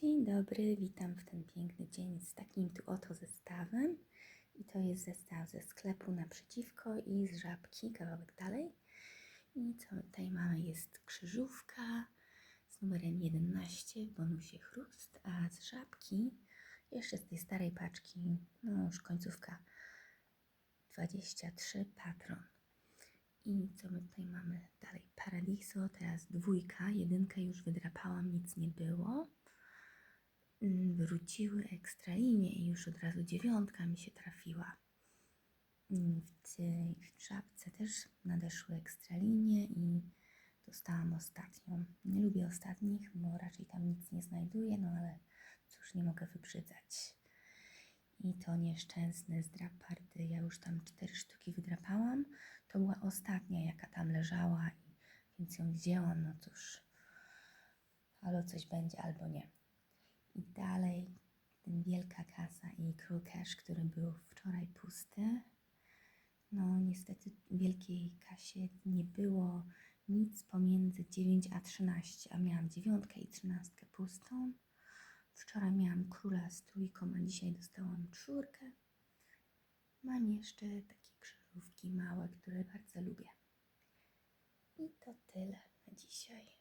Dzień dobry, witam w ten piękny dzień z takim tu oto zestawem. I to jest zestaw ze sklepu naprzeciwko i z żabki, kawałek dalej. I co tutaj mamy jest krzyżówka z numerem 11 w bonusie chrust, a z żabki jeszcze z tej starej paczki, no już końcówka 23 patron. I co my tutaj mamy dalej? Paradiso, teraz dwójka, jedynkę już wydrapałam, nic nie było. Wróciły ekstra i już od razu dziewiątka mi się trafiła. Mm, W tej czapce też nadeszły ekstra linie i dostałam ostatnią. Nie lubię ostatnich, bo raczej tam nic nie znajduję, no ale cóż, nie mogę wybrzydzać. I to nieszczęsne z drapardy, ja już tam cztery sztuki wydrapałam. To była ostatnia, jaka tam leżała, więc ją wzięłam. No cóż, albo coś będzie, albo nie. Wielka kasa i król cash, który był wczoraj pusty. No niestety w wielkiej kasie nie było nic pomiędzy 9 a 13, a miałam dziewiątkę i trzynastkę pustą. Wczoraj miałam króla z trójką, a dzisiaj dostałam czwórkę. Mam jeszcze takie krzyżówki małe, które bardzo lubię. I to tyle na dzisiaj.